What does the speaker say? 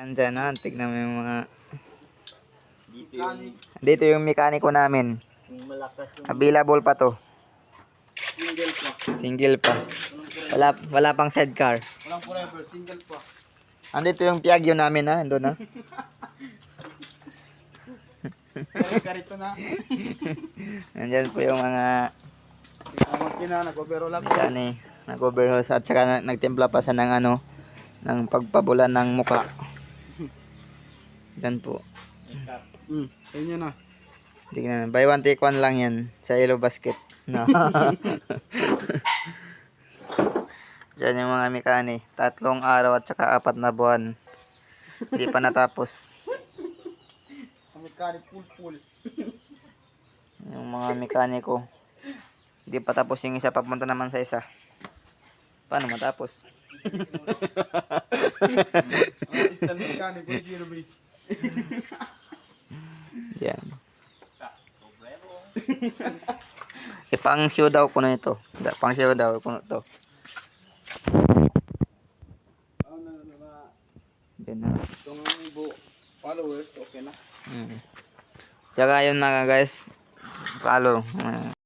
Yan dyan ha, tignan mo yung mga... Dito yung, Dito yung mekaniko namin. yung malakas yung Available pa to. single pa. Single pa. Wala, wala pang sidecar. Walang forever, single pa. Andito yung Piaggio namin ha, ha. Kaya karito na. Nandyan po yung mga Ang makina, nag-overall ako. Yan eh, nag-overhose at saka na- nagtimpla pa siya ng ano, ng pagpabulan ng muka. Yan po. Hmm, ayun yun na. Tignan, buy one take one lang yan sa yellow basket. No. Yan yung mga mekani. Tatlong araw at saka apat na buwan. Hindi pa natapos. Mechanic full full. Yung mga mekaniko. Hindi pa tapos yung isa, papunta naman sa isa. Paano matapos? Ang istal mechanic, kung zero ba? Yan. Ipang show daw ko na ito. Da, pang show daw ko na to. Na na na. Yan na. Itong followers, okay na. Mm. Tsaka yun na nga guys. Follow. Mm.